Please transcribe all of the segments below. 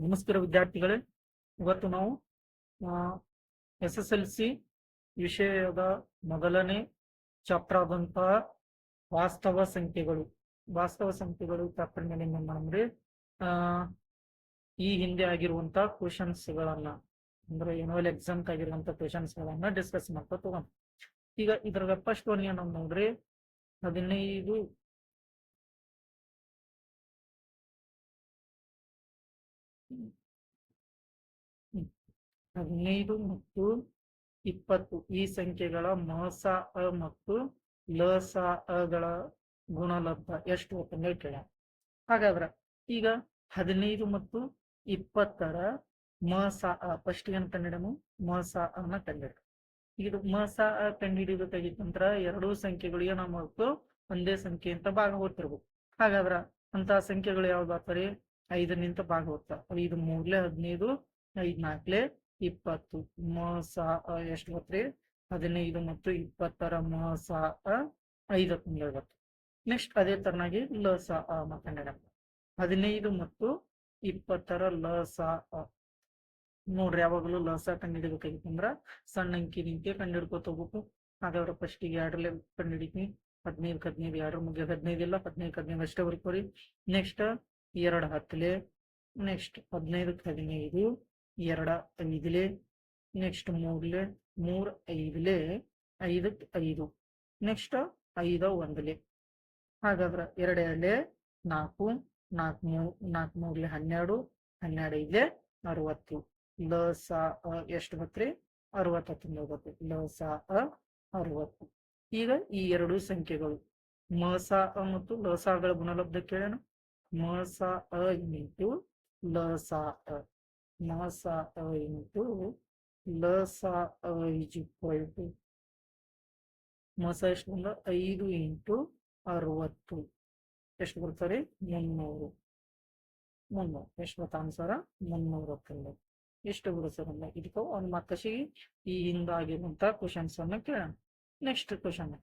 ನಮಸ್ಕಾರ ವಿದ್ಯಾರ್ಥಿಗಳೇ, ಇವತ್ತು ನಾವು ಎಸ್ ಎಸ್ ಎಲ್ ಸಿ ವಿಷಯದ ಮೊದಲನೇ ಚಾಪ್ಟರ್ ಆದಂತಹ ವಾಸ್ತವ ಸಂಖ್ಯೆಗಳು. ವಾಸ್ತವ ಸಂಖ್ಯೆಗಳು ಚಾಪ್ಟರ್ ಮೇಲೆ ಏನ್ ಆ, ಈ ಹಿಂದೆ ಆಗಿರುವಂತಹ ಕ್ವಶನ್ಸ್ ಗಳನ್ನ ಅಂದ್ರೆ ಎನ್ಯುವಲ್ ಎಕ್ಸಾಮ್ ಆಗಿರುವಂತ ಕ್ವಶನ್ಸ್ ಗಳನ್ನ ಡಿಸ್ಕಸ್ ಮಾಡ್ತಾ ತಗೊಂಡ್ ಈಗ ಇದರ ಫಸ್ಟ್ ಒನ್ ಏನ್ ನೋಡ್ರಿ ಹದಿನೈದು ಹದಿನೈದು ಮತ್ತು ಇಪ್ಪತ್ತು. ಈ ಸಂಖ್ಯೆಗಳ ಮಸ, ಅ ಮತ್ತು ಲಸ ಅಗಳ ಗುಣಲಬ್ಧ. ಎಷ್ಟು ಹೇಳಿ ಕೇಳ. ಹಾಗಾದ್ರ ಈಗ ಹದಿನೈದು ಮತ್ತು ಇಪ್ಪತ್ತರ ಮಸ, ಅ ಫಸ್ಟ್ ಏನ್ ಕಂಡಿಡಮು? ಮಸ ಅನ್ನ ಕಂಡಿಡ. ಇದು ಮಸ, ಅ ಕಂಡುಹಿಡಿಬೇಕಾಗಿತ್ತಂದ್ರ ಎರಡೂ ಸಂಖ್ಯೆಗಳು ಏನ ಮಾಡ್ತು ಒಂದೇ ಸಂಖ್ಯೆ ಅಂತ ಭಾಗ ಹೊತ್ತಿರ್ಬೇಕು. ಹಾಗಾದ್ರ ಅಂತ ಸಂಖ್ಯೆಗಳು ಯಾವ್ದು ಆಗ್ತಾರೆ ಐದನಿಂದ ಭಾಗ ಹೊತ್ತ. ಐದು ಮೂರ್ಲೆ ಹದಿನೈದು, ಐದ್ ನಾಲ್ಕಲೆ ಇಪ್ಪತ್ತು ಮ ಅ, ಎಷ್ಟು ಗೊತ್ತ್ರಿ? ಹದಿನೈದು ಮತ್ತು ಇಪ್ಪತ್ತರ ಮ ಐದು ಐವತ್ತು ನೆಕ್ಸ್ಟ್ ಅದೇ ತರನಾಗಿ ಲ ಅ ಮಾತನಾಡ ಹದಿನೈದು ಮತ್ತು ಇಪ್ಪತ್ತರ ಲ ಅ. ನೋಡ್ರಿ ಯಾವಾಗಲೂ ಲಸ ಕಂಡುಹಿಡಿಬೇಕಾಗಿತ್ತಂದ್ರ ಸಣ್ಣ ಅಂಕಿ ನಿಂತೆ ಕಂಡುಹಿಡ್ಕೊತ ಹೋಗ್ಬೇಕು. ಹಾಗಾದ್ರೆ ಫಸ್ಟಿಗೆ ಎರಡರಲ್ಲೇ ಕಂಡುಹಿಡಿತೀನಿ. ಹದಿನೈದು ಹದಿನೈದು ಎರಡರ ಮುಗಿಯ ಹದಿನೈದು ಇಲ್ಲ, ಹದಿನೈದು ಹದಿನೈದು ಅಷ್ಟೇ ಬರ್ಕೋರಿ ನೆಕ್ಸ್ಟ್ ಎರಡು ಹತ್ತಲೆ. ನೆಕ್ಸ್ಟ್ ಹದಿನೈದಕ್ಕೆ ಹದಿನೈದು. ಎರಡ ಐದಲೆ ನೆಕ್ಸ್ಟ್ ಮೂರ್ಲೆ, ಮೂರ್ ಐದಲೆ ಐದಕ್ಕೆ ಐದು ನೆಕ್ಸ್ಟ್ ಐದ ಒಂದಲೆ. ಹಾಗಾದ್ರ ಎರಡು ಎರಡಲೆ ನಾಲ್ಕು ನಾಲ್ಕು ಮೂರ್ ನಾಲ್ಕು ಮೂರ್ಲೆ ಹನ್ನೆರಡು ಹನ್ನೆರಡು ಐದಲೆ ಅರವತ್ತು. ಲ ಸ ಅ ಎಷ್ಟು ಬತ್ರಿ? ಅರವತ್ತೊಂದು ಬತ್ತು ಲ ಸ ಅ ಅರವತ್ತು. ಈಗ ಈ ಎರಡು ಸಂಖ್ಯೆಗಳು. ಮ, ಸ, ಅ ಮತ್ತು ಲ, ಸ ಗಳ ಗುಣಲಬ್ಧ ಕೇಳೋಣ. ಮ, ಸ, ಅ ಇಂಟು ಲ, ಸ, ಅ. ಮ ಸ ಅ ಇಂಟು ಲ ಸ ಅ ಇಸ್ ಈಕ್ವಲ್ ಟು ಮ ಸ ಎಷ್ಟು ಐದು ಇಂಟು ಅರವತ್ತು. ಎಷ್ಟು ಬರ್ತಾರೆ ಮುನ್ನೂರು. ಮುನ್ನೂರು. ಎಷ್ಟು ಬರ್ತಾ ಅನ್ಸಾರ ಮುನ್ನೂರ ಎಷ್ಟು ಬಿಡುತ್ತೆ ಸರ್ ಇದಕ್ಕೆ ಒಂದು ಮತ್ತಶಿ ಈ ಹಿಂದಾಗಿರುವಂತ ಕ್ವಶನ್ಸ್ ಅನ್ನು ಕೇಳೋಣ. ನೆಕ್ಸ್ಟ್ ಕ್ವಶನ್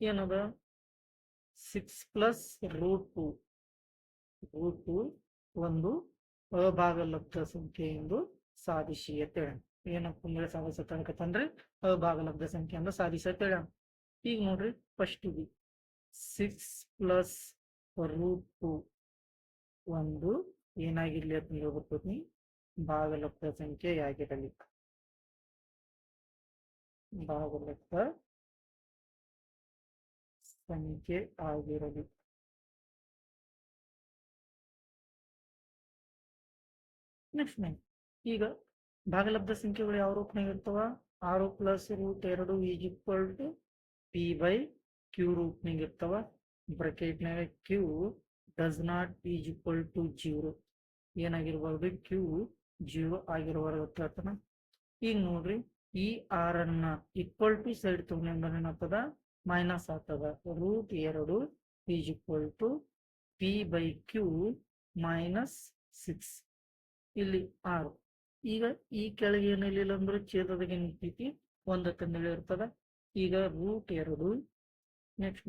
ಏನದ? Six plus root two root two ಒಂದು ಅಭಾಗಲಬ್ಧ ಸಂಖ್ಯೆ ಎಂದು ಸಾಧಿಸಿ ಅಂತ ಹೇಳೋಣ ಏನಪ್ಪ ಅಂದ್ರೆ ಸಾಧಿಸತಂದ್ರೆ ಅಭಾಗಲಬ್ಧ ಸಂಖ್ಯೆ ಅಂದ್ರೆ ಸಾಧಿಸತ್ತ ಹೇಳೋಣ ಈಗ ನೋಡ್ರಿ ಫಸ್ಟ್ ಇದು ಸಿಕ್ಸ್ ಪ್ಲಸ್ ರೂಟ್ ಒಂದು ಏನಾಗಿರ್ಲಿ ಅಂತ ಹೇಳ್ಬಿಡ್ತೀನಿ ಭಾಗಲಬ್ಧ ಸಂಖ್ಯೆ ಆಗಿರಲಿ ಭಾಗಲಬ್ಧ ಸಂಖ್ಯೆ ಆಗಿರಲಿ. ನೆಕ್ಸ್ಟ್ ನೈನ್ ಈಗ ಭಾಗಲಬ್ಧ ಸಂಖ್ಯೆಗಳು ಯಾವ ರೂಪನಾಗ ಇರ್ತಾವ? ಆರು ಪ್ಲಸ್ ರೂಟ್ ಎರಡು is equal to P by Q ರೂಪನಾಗ ಇರ್ತಾವ. ಬ್ರಕೆಟ್ನಾಗ Q does not is equal to zero. ಏನಾಗಿರ್ಬಾರ್ದು? Q zero ಆಗಿರಬಾರ್ದು ಅಂತ ಹೇಳ್ತಾನ. ಈಗ ನೋಡ್ರಿ, ಈ ಆರ್ ಅನ್ನ ಈಕ್ವಲ್ ಟು ಸೈಡ್ ತಗೊಂಡ್ರೆ ಏನಾಗ್ತದ ಮೈನಸ್ ಆಗ್ತದ. ರೂಟ್ ಎರಡು is equal to P by Q minus six. ಇಲ್ಲಿ ಆರು. ಈಗ ಈ ಕೆಳಗೆ ಏನಿಲ್ಲ ಅಂದ್ರೆ ಛೇದದಾಗ ಏನಿರ್ತೈತಿ ಒಂದು ತಂದೇಳಿ ಇರ್ತದ. ಈಗ ರೂಟ್ ಎರಡು. ನೆಕ್ಸ್ಟ್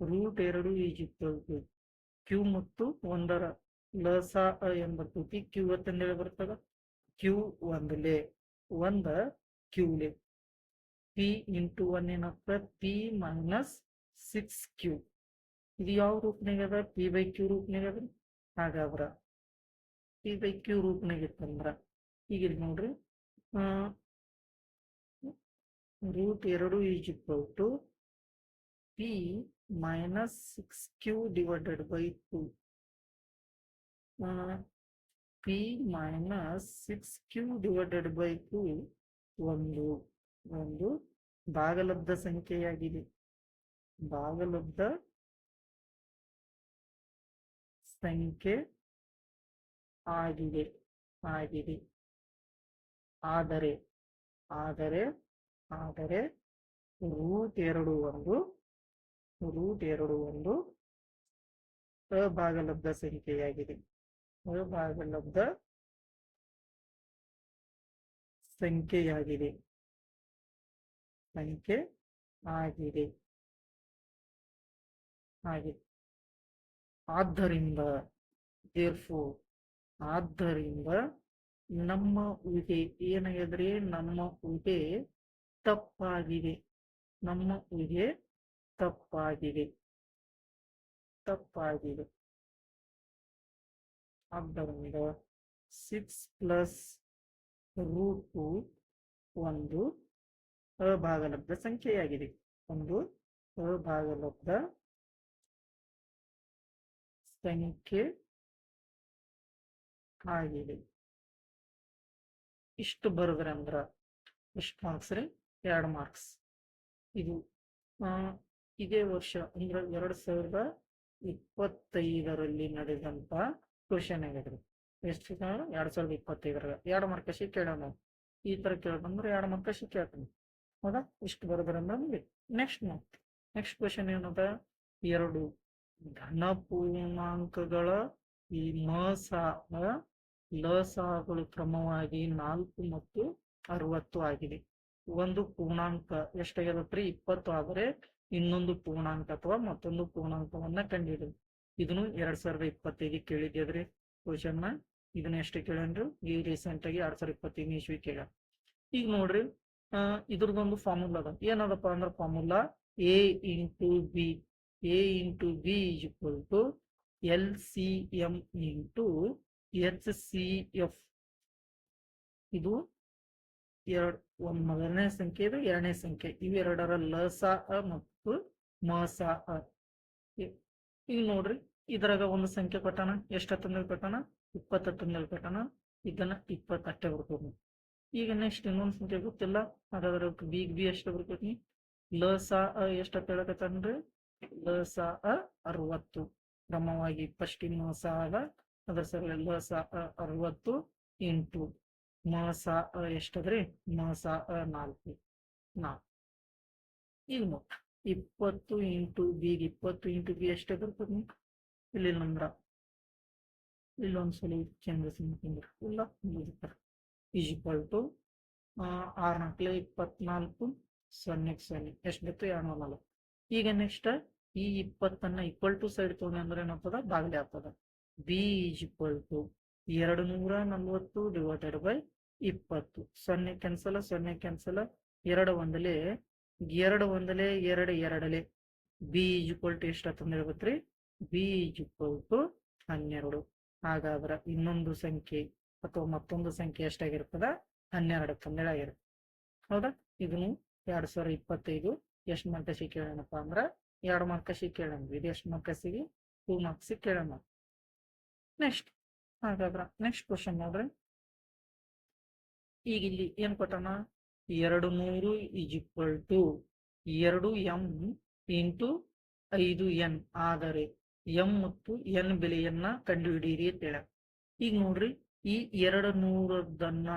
ರೂಟ್ ಎರಡು ಈಜಿಪ್ಟ್ ಕ್ಯೂ ಮತ್ತು ಒಂದರ ಲಸ ಏನ್ ಬರ್ತೈತಿ ಕ್ಯೂ ಅಂತಂದೇಳಿ ಬರ್ತದ. ಕ್ಯೂ ಒಂದಲೆ ಒಂದ ಕ್ಯೂಲೆ ಪಿ ಇಂಟು ಒನ್ ಏನಾಗ್ತದ ಪಿ ಮೈನಸ್ ಸಿಕ್ಸ್ ಕ್ಯೂ ಇದು ಯಾವ ರೂಪನಾಗ ಅದ? ಪಿ ಬೈ ಕ್ಯೂ ರೂಪನಾಗ ಅದ? ಹಾಗಾದ್ರ ಪಿ ಬೈ ಕ್ಯೂ ರೂಪನಾಗ ಇತ್ತಂದ್ರ ಈಗ ಇಲ್ಲಿ ನೋಡ್ರಿ ರೂಟ್ ಎರಡು is equal to P minus six Q divided by two. P minus six Q divided by two ಒಂದು ಒಂದು ಭಾಗಲಬ್ಧ ಸಂಖ್ಯೆಯಾಗಿದೆ. ಭಾಗಲಬ್ಧ ಸಂಖ್ಯೆ ಆಗಿದೆ ಆಗಿದೆ. ಆದರೆ ಆದರೆ ಆದರೆ ರೂಟ್ ಎರಡು ಒಂದು ರೂಟ್ ಎರಡು ಒಂದು ಅಭಾಗಲಬ್ಧ ಸಂಖ್ಯೆಯಾಗಿದೆ. ಅಭಾಗಲಬ್ಧ ಸಂಖ್ಯೆಯಾಗಿದೆ. ಸಂಖ್ಯೆ ಆಗಿದೆ. ಆಗಿದೆ. ಆದ್ದರಿಂದ ದೇರ್ಫೋ ಆದ್ದರಿಂದ ನಮ್ಮ ಊಹೆ ಏನಾಗಿದ್ರೆ ನಮ್ಮ ಊಹೆ ತಪ್ಪಾಗಿದೆ. ನಮ್ಮ ಊಹೆ ತಪ್ಪಾಗಿದೆ. ತಪ್ಪಾಗಿದೆ. ಆದ್ದರಿಂದ ಸಿಕ್ಸ್ ಪ್ಲಸ್ ರೂಟು ಒಂದು ಅಭಾಗಲಬ್ಧ ಸಂಖ್ಯೆಯಾಗಿದೆ. ಒಂದು ಅಭಾಗಲಬ್ಧ ಸಂಖ್ಯೆ. ಆಗಿದೆ ಇಷ್ಟು ಬರೆದ್ರೆ ಅಂದ್ರ ಎಷ್ಟು ಮಾರ್ಕ್ಸ್ ರೀ, ಎರಡು ಮಾರ್ಕ್ಸ್ ಇದು ಇದೇ ವರ್ಷ ಅಂದ್ರೆ ಎರಡ್ ಸಾವಿರದ ಇಪ್ಪತ್ತೈದರಲ್ಲಿ ನಡೆದಂತ ಕ್ವಶನ್ ಆಗಿದ್ರಿ ಎಷ್ಟು ಎರಡ್ ಸಾವಿರದ ಇಪ್ಪತ್ತೈದರ ಎರಡು ಮಾರ್ಕಶಿ ಕೇಳೋಣ. ಈ ತರ ಕೇಳ್ಬಂದ್ರೆ ಎರಡು ಮಾರ್ಕಶಿ ಕೇಳ್ತೀನಿ. ಹೌದಾ? ಇಷ್ಟು ಬರೋದ್ರಿಂದ ನೆಕ್ಸ್ಟ್ ನೆಕ್ಸ್ಟ್ ಕ್ವಶನ್ ಏನದ? ಎರಡು ಧನ ಪೂರ್ಣಾಂಕಗಳ ಈ ಮಸ ಲಸಗಳು ಕ್ರಮವಾಗಿ ನಾಲ್ಕು ಮತ್ತು ಅರವತ್ತು ಆಗಿದೆ. ಒಂದು ಪೂರ್ಣಾಂಕ ಎಷ್ಟಾಗಿರತ್ರಿ ಇಪ್ಪತ್ತು ಆದರೆ ಇನ್ನೊಂದು ಪೂರ್ಣಾಂಕ ಅಥವಾ ಮತ್ತೊಂದು ಪೂರ್ಣಾಂಕವನ್ನ ಕಂಡಿಡಿ. ಇದನ್ನು ಎರಡ್ ಸಾವಿರದ ಇಪ್ಪತ್ತೈದು ಕೇಳಿದ್ಯಾದ್ರಿ? ಕ್ವಶನ್ ಇದನ್ನ ಎಷ್ಟು ಕೇಳನ್ರಿ? ಈ ರೀಸೆಂಟ್ ಆಗಿ ಎರಡ್ ಸಾವಿರದ ಇಪ್ಪತ್ತೈದು ಇಸ್ವಿ ಕೇಳ. ಈಗ ನೋಡ್ರಿ, ಆ, ಇದ್ರದೊಂದು ಫಾರ್ಮುಲಾ ಅದ. ಏನದಪ್ಪ ಅಂದ್ರ formula A into B A into B equal to L C M into H C F. ಇದು ಎರಡ್, ಒಂದ್ ಮೊದಲನೇ ಸಂಖ್ಯೆ, ಇದು ಎರಡನೇ ಸಂಖ್ಯೆ. ಇವೆರಡರ ಲಸ, ಅ ಮತ್ತು ಮಸ, ಅ. ಈಗ ನೋಡ್ರಿ, ಇದ್ರಾಗ ಒಂದು ಸಂಖ್ಯೆ ಕೊಟ್ಟಾನ ಎಷ್ಟ ಹತ್ತ ಕೊಟ್ಟಾನ ಇಪ್ಪತ್ತ ತಂದೇಳಿ ಕೊಟ್ಟಾನ, ಇದನ್ನ ಇಪ್ಪತ್ತಷ್ಟೇ ಬರ್ಕೋಬೇಕು ಈಗ ನೆಕ್ಸ್ಟ್ ಇನ್ನೊಂದು ಸಂಖ್ಯೆ ಗೊತ್ತಿಲ್ಲ, ಹಾಗಾದ್ರೆ ಬಿಗ್ ಬಿ ಎಷ್ಟು ಬರ್ಕೋತೀನಿ ಲಸ, ಅ ಎಷ್ಟ ಲ ಲಸ, ಅ ಅರವತ್ತು. ಕ್ರಮವಾಗಿ ಫಸ್ಟ್ ಇನ್ನು ಸಾಲ ಅದ್ರ ಸರಿ ಎಲ್ಲ ಅ, ಅರವತ್ತು ಎಂಟು ಮಸ ಅ, ಎಷ್ಟಾದ್ರೆ ಮಸ ಅ, ನಾಲ್ಕು ನಾಲ್ಕು. ಈಗ ಇಪ್ಪತ್ತು ಇಂಟು ಬಿ, ಇಪ್ಪತ್ತು ಇಂಟು ಬಿ ಎಷ್ಟೇ ಬರ್ತದೆ ಇಲ್ಲಿ ನಂದ್ರ ಇಲ್ಲೊಂದ್ಸಲ ಚೇಂಜಸ್ ಇಲ್ಲ ಈಸ್ ಈಕ್ವಲ್ ಟು ಆರ್ ನಾಲ್ಕಲೆ ಇಪ್ಪತ್ನಾಲ್ಕು ಸೊನ್ನೆಗೆ ಸೊನ್ನೆ. ಎಷ್ಟು ಬೇಕು ಎರಡು ನಾಲ್ಕು ಈಗ ನೆಕ್ಸ್ಟ್ ಈ ಇಪ್ಪತ್ತನ್ನ ಈಕ್ವಲ್ ಟು ಸೈಡ್ ತಗೊಂಡು ಅಂದ್ರೆ ಏನಾಗ್ತದ ಬಾಗಿಲೆ ಆಗ್ತದ. ಬಿ ಈಸ್ ಈಕ್ವಲ್ ಟು ಎರಡು ನೂರ ನಲ್ವತ್ತು ಡಿವೈಡೆಡ್ ಬೈ ಇಪ್ಪತ್ತು. ಸೊನ್ನೆ ಕ್ಯಾನ್ಸಲ್ ಸೊನ್ನೆ ಕ್ಯಾನ್ಸಲ್ ಎರಡು ಒಂದಲೆ ಎರಡು ಒಂದಲೆ, ಎರಡು ಎರಡಲೆ. ಬಿ ಈಸ್ ಈಕ್ವಲ್ ಟು ಎಷ್ಟು ಅಂತಂದು ಹೇಳ್ಬೇಕ್ರಿ ಬಿ ಈಸ್ ಈಕ್ವಲ್ ಟು ಹನ್ನೆರಡು. ಹಾಗಾದ್ರೆ ಇನ್ನೊಂದು ಸಂಖ್ಯೆ ಅಥವಾ ಮತ್ತೊಂದು ಸಂಖ್ಯೆ ಎಷ್ಟಾಗಿರ್ತದ? ಹನ್ನೆರಡು ಆಗಿರುತ್ತೆ ಹೌದಾ? ಇದನ್ನು ಎರಡ್ ಸಾವಿರದ ಇಪ್ಪತ್ತೈದು ಎಷ್ಟು ಮಾರ್ಕಸಿ ಕೇಳೋಣಪ್ಪ ಅಂದ್ರ ಎರಡು ಮಾರ್ಕಸಿ ಕೇಳೋಣ. ಎಷ್ಟು ಮಾರ್ಕಸಿಗೆ ಟೂ ಮಾರ್ಕ್ಸಿಗೆ ಕೇಳೋಣ. ನೆಕ್ಸ್ಟ್ ಹಾಗಾದ್ರ ನೆಕ್ಸ್ಟ್ ಕ್ವಶನ್ ನೋಡ್ರಿ. ಈಗ ಇಲ್ಲಿ ಏನ್ ಕೊಟ್ಟಣ? ಎರಡು ನೂರು ಈಸ್ ಈಕ್ವಲ್ ಟು ಎರಡು ಎಂ ಇಂಟು ಐದು ಎನ್ ಆದರೆ ಎಂ ಮತ್ತು ಎನ್ ಬೆಲೆಯನ್ನ ಕಂಡುಹಿಡಿಯಿರಿ ಅಂತ ಹೇಳ. ಈಗ ನೋಡ್ರಿ, ಈ ಎರಡು ನೂರದನ್ನ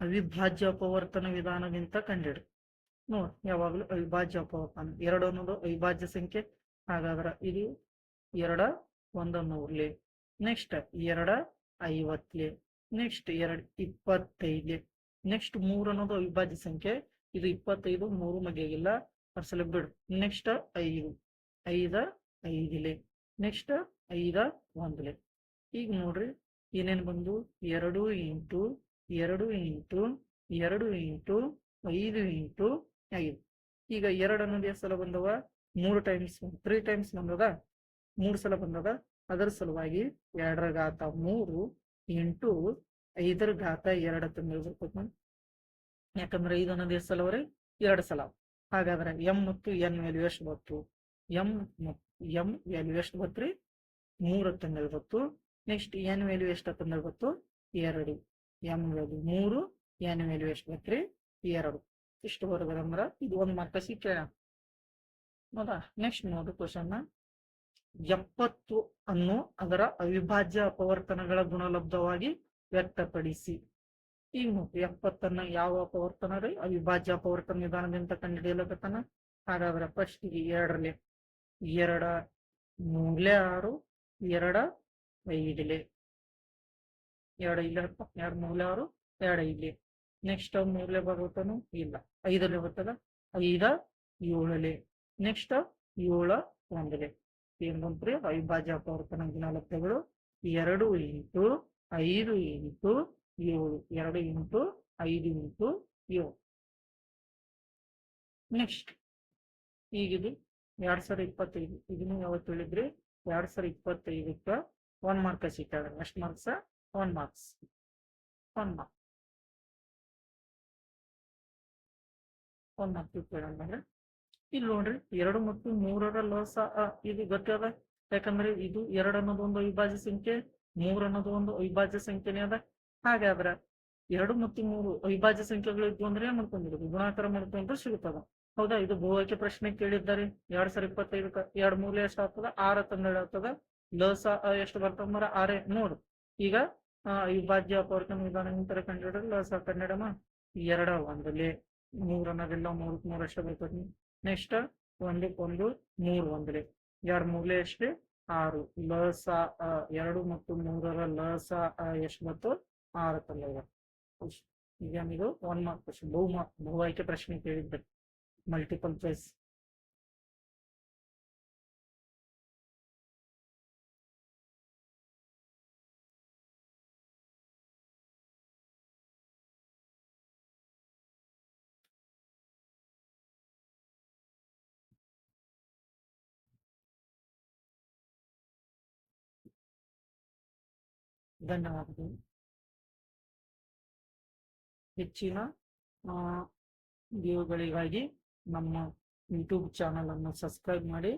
ಅವಿಭಾಜ್ಯ ಅಪವರ್ತನ ವಿಧಾನದಿಂದ ಕಂಡಿಡ್ರಿ ನೋಡ್ ಯಾವಾಗಲೂ ಅವಿಭಾಜ್ಯ ಅಂತ ಎರಡು ಅನ್ನೋದು ಅವಿಭಾಜ್ಯ ಸಂಖ್ಯೆ. ಹಾಗಾದ್ರೆ ಇದು ಎರಡ ಒಂದನ್ನು ಉರ್ಲಿ ನೆಕ್ಸ್ಟ್ ಎರಡ, ಐವತ್ಲೆ. ನೆಕ್ಸ್ಟ್ ಎರಡ್, ಇಪ್ಪತ್ತೈದ್ಲೆ. ನೆಕ್ಸ್ಟ್ ಮೂರ್ ಅನ್ನೋದು ಅವಿಭಾಜ್ಯ ಸಂಖ್ಯೆ. ಇದು ಇಪ್ಪತ್ತೈದು, ಮೂರು ಮಗೆಗಿಲ್ಲ ಅರ್ಸಲ ಬಿಡು. ನೆಕ್ಸ್ಟ್ ಐದು. ಐದ, ಐದಿಲೆ. ನೆಕ್ಸ್ಟ್ ಐದ, ಒಂದ್ಲೆ. ಈಗ ನೋಡ್ರಿ, ಏನೇನ್ ಬಂದು ಎರಡು ಇಂಟು ಎರಡು ಇಂಟು ಎರಡು ಇಂಟು, ಐದು ಇಂಟು ಐದು ಈಗ ಎರಡು ಅನ್ನೋದು ಎಷ್ಟು ಸಲ ಬಂದವ, ಮೂರು ಟೈಮ್ಸ್ ತ್ರೀ ಟೈಮ್ಸ್ ಬಂದದ, ಮೂರು ಸಲ ಬಂದದ, ಅದರ ಸಲುವಾಗಿ ಎರಡರ ಘಾತ ಮೂರು ಎಂಟು ಐದರ ಘಾತ ಎರಡು ತಂದಿರ್ಬೇಕು ಯಾಕಂದ್ರೆ ಐದು ಅನ್ನೋದು ಎಷ್ಟು ಸಲ ಅವ್ರಿ, ಎರಡು ಸಲ. ಹಾಗಾದ್ರೆ ಎಂ ಮತ್ತು ಎನ್ ವ್ಯಾಲ್ಯೂ ಎಷ್ಟು ಬಂತು? ಎಂ ಎಂ ವ್ಯಾಲ್ಯೂ ಎಷ್ಟು ಬತ್ರಿ? ಮೂರು ತಂದಿರ್ಬೇಕು ನೆಕ್ಸ್ಟ್ ಎನ್ ವ್ಯಾಲ್ಯೂ ಎಷ್ಟು ತಂದಿರ್ಬೇಕು ಎರಡು. ಎಂ ವ್ಯಾಲ್ಯೂ ಮೂರು ಎನ್ ವ್ಯಾಲ್ಯೂ ಎಷ್ಟು ಬತ್ರಿ? ಎರಡು. ಇಷ್ಟು ಬರೋದಂದ್ರ ಇದು ಒಂದು ಮಾರ್ಕ ಕೇಳ ಹೌದಾ ನೆಕ್ಸ್ಟ್ ನೋಡು ಕ್ವಶನ್ ಎಪ್ಪತ್ತು ಅನ್ನು ಅದರ ಅವಿಭಾಜ್ಯ ಅಪವರ್ತನಗಳ ಗುಣಲಬ್ಧವಾಗಿ ವ್ಯಕ್ತಪಡಿಸಿ. ಈಗ ನೋಡ್ರಿ ಎಪ್ಪತ್ತನ್ನ ಯಾವ ಅಪವರ್ತನ ರೀ? ಅವಿಭಾಜ್ಯ ಅಪವರ್ತನ ವಿಧಾನದಿಂದ ಕಂಡುಹಿಡಿಯಲಾಗತ್ತಾನ ಹಾಗಾದ್ರೆ ಫಸ್ಟ್ ಎರಡರಲ್ಲಿ ಎರಡ ಮೂಲೆ ಆರು, ಎರಡ ಐದಲೆ. ಎರಡ ಇಲ್ಲ ಎರಡು ಮೂಲೆ ಆರು, ಎರಡ ಐದ್ಲೆ. ನೆಕ್ಸ್ಟ್ ಮೂರ್ಲೆ ಬರುತ್ತಾನು ಇಲ್ಲ. ಐದಲೆ ಬರ್ತದ ಐದ ಏಳಲೆ ನೆಕ್ಸ್ಟ್ ಏಳ ಒಂದಲೆ ಏನ್ ಬಂತ್ರಿ? ಅವಿಭಾಜ್ಯ ಅಪವರ್ತನ ಗುಣಲಬ್ಧಗಳು ಎರಡು ಇಂಟು ಐದು ಇಂಟು ಏಳು. ಎರಡು ಇಂಟು ಐದು ಇಂಟು ಏಳು. ನೆಕ್ಸ್ಟ್ ಈಗಿದು ಎರಡ್ ಸಾವಿರ ಇಪ್ಪತ್ತೈದು. ಇದನ್ನು ಯಾವತ್ತು ಹೇಳಿದ್ರಿ? ಎರಡ್ ಸಾವಿರ ಇಪ್ಪತ್ತೈದಕ್ಕ ಒನ್ ಮಾರ್ಕ್ ಸಿಕ್ಕಾಗ ಎಷ್ಟು marks one marks one mark one mark ಕೇಳಂದ್ರೆ ಇಲ್ಲಿ ನೋಡ್ರಿ, ಎರಡು ಮತ್ತು ಮೂರರ ಲಸ ಇದು ಗೊತ್ತದ ಯಾಕಂದ್ರೆ ಇದು ಎರಡು ಅನ್ನೋದು ಒಂದು ಅವಿಭಾಜ್ಯ ಸಂಖ್ಯೆ, ಮೂರ್ ಅನ್ನೋದು ಒಂದು ಅವಿಭಾಜ್ಯ ಸಂಖ್ಯೆನೇ ಅದ. ಹಾಗಾದ್ರ ಎರಡು ಮತ್ತು ಮೂರು ಅವಿಭಾಜ್ಯ ಸಂಖ್ಯೆಗಳು ಇದ್ವು ಅಂದ್ರೆ ಏನ್ ಮಾಡ್ಕೊಂಡಿರೋದು? ಗುಣಾಕಾರ ಮಾಡ್ಕೊಂಡ್ರೆ ಸಿಗುತ್ತದ. ಹೌದಾ? ಇದು ಭೂವಾಕ್ಯ ಪ್ರಶ್ನೆ ಕೇಳಿದ್ದಾರೆ. ಎರಡ್ ಸಾವಿರ ಇಪ್ಪತ್ತೈದಕ್ಕ ಎರಡ್ ಮೂಲೆ ಎಷ್ಟು ಆಗ್ತದ? ಆರ ತಂದ ಆಗ್ತದ. ಲಸ ಎಷ್ಟು ಬರ್ತದ ಮರ ಆರೇ. ನೋಡು. ಈಗ ಅವಿಭಾಜ್ಯ ಅಪವರ್ತನ ವಿಧಾನ ನಂತರ ಕಂಡಿಡ ಲಸ ಕನ್ನಡಮ ಎರಡ ಒಂದಲೇ ಮೂರ್ ಅನ್ನೋದಿಲ್ಲ ಮೂರಕ್ ಮೂರು ಅಷ್ಟೇ ಬರ್ತದೆ. ನೆಕ್ಸ್ಟ್ ಒಂದಕ್ಕೆ ಒಂದು, ಮೂರು ಒಂದಲೇ ಎರಡ್ ಮೂಲೆ ಅಷ್ಟೇ ಆರು. ಲಸ ಸ ಎರಡು ಮತ್ತು ಮೂರರ ಲಸ ಸ ಎಷ್ಟು ಬಂತು? ಆರು ತಂದಾಗ ಈಗ ಇದು ಒನ್ ಮಾರ್ಕ್ ಕ್ವಶನ್ ಬಹು ಮಾರ್ಕ್ ಬಹು ಆಯ್ಕೆ ಪ್ರಶ್ನೆ ಕೇಳಿದ್ದೆ. ಮಲ್ಟಿಪಲ್ ಚಾಯ್ಸ್ ಧನ್ಯವಾದಗಳು ಹೆಚ್ಚಿನ ವಿಡಿಯೋಗಳಿಗಾಗಿ ನಮ್ಮ ಯೂಟ್ಯೂಬ್ ಚಾನಲ್ ಅನ್ನು ಸಬ್ಸ್ಕ್ರೈಬ್ ಮಾಡಿ.